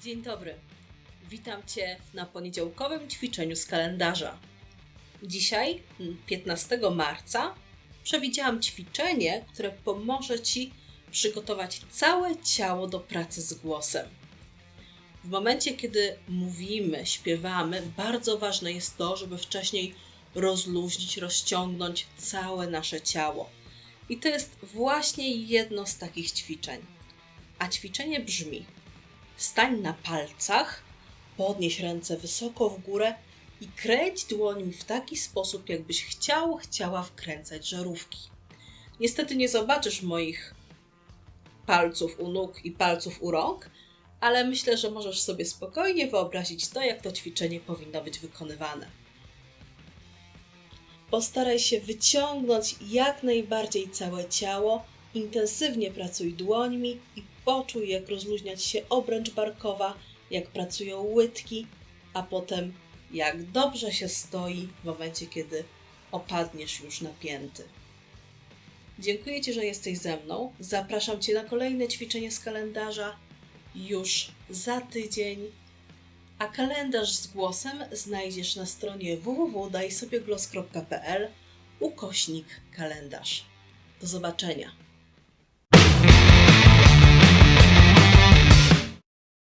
dobry. Witam Cię na poniedziałkowym ćwiczeniu z kalendarza. Dzisiaj, mm, 15 marca, przewidziałam ćwiczenie, które pomoże Ci przygotować całe ciało do pracy z głosem. W momencie, kiedy mówimy, śpiewamy, bardzo ważne jest to, żeby wcześniej rozluźnić, rozciągnąć całe nasze ciało. I to jest właśnie jedno z takich ćwiczeń. A ćwiczenie brzmi: stań na palcach, podnieś ręce wysoko w górę i kręć dłońmi w taki sposób, jakbyś chciał, chciała wkręcać żarówki. Niestety nie zobaczysz moich palców u nóg i palców u rąk, ale myślę, że możesz sobie spokojnie wyobrazić to, jak to ćwiczenie powinno być wykonywane. Postaraj się wyciągnąć jak najbardziej całe ciało, intensywnie pracuj dłońmi i poczuj, jak rozluźniać się obręcz barkowa, jak pracują łydki, a potem jak dobrze się stoi w momencie, kiedy opadniesz już napięty. Dziękuję Ci, że jesteś ze mną. Zapraszam Cię na kolejne ćwiczenie z kalendarza już za tydzień. A kalendarz z głosem znajdziesz na stronie www.dajsobieglos.pl ukośnik kalendarz. Do zobaczenia.